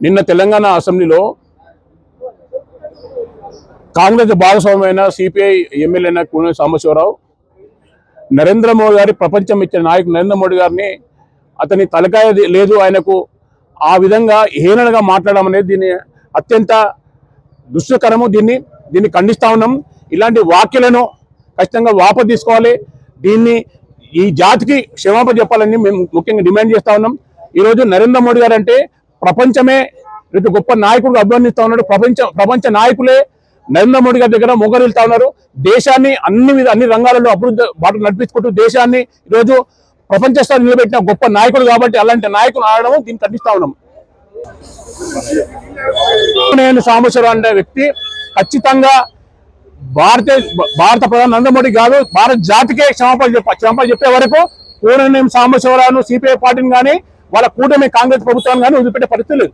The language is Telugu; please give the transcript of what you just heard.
నిన్న తెలంగాణ అసెంబ్లీలో కాంగ్రెస్ భాగస్వామ్యమైన సిపిఐ ఎమ్మెల్యే అయిన కూన సాంబశివరావు నరేంద్ర మోడీ గారి ప్రపంచం ఇచ్చిన నాయకుడు నరేంద్ర మోడీ గారిని అతని తలకాయ లేదు ఆయనకు ఆ విధంగా హీనగా మాట్లాడడం అనేది దీన్ని అత్యంత దుష్టకరము. దీన్ని దీన్ని ఖండిస్తా ఉన్నాం. ఇలాంటి వ్యాఖ్యలను ఖచ్చితంగా వాప తీసుకోవాలి. దీన్ని ఈ జాతికి క్షమాప చెప్పాలని మేము ముఖ్యంగా డిమాండ్ చేస్తా ఉన్నాం. ఈరోజు నరేంద్ర మోడీ గారు అంటే ప్రపంచమే రేపు గొప్ప నాయకుడు అభివర్ణిస్తా ఉన్నాడు. ప్రపంచ ప్రపంచ నాయకులే నరేంద్ర మోడీ గారి దగ్గర మొగరిల్తా ఉన్నారు. దేశాన్ని అన్ని విధ అన్ని రంగాలలో అభివృద్ధి బాట నడిపించుకుంటూ దేశాన్ని ఈరోజు ప్రపంచ స్థాయి నిలబెట్టిన గొప్ప నాయకుడు కాబట్టి అలాంటి నాయకులు ఆడడం దీన్ని ఖండిస్తా ఉన్నాం. నేను సాంబశివరావు అనే వ్యక్తి ఖచ్చితంగా భారత భారత ప్రధాని నరేంద్ర మోడీ కాదు భారత జాతికే క్షమాపణ చెప్ప క్షమాపణ చెప్పే వరకు కూడనేని సాంబశివరావును సిపిఐ పార్టీని కానీ వాళ్ళ కూటమి కాంగ్రెస్ ప్రభుత్వాన్ని కానీ వదిలిపెట్టే పరిస్థితి లేదు.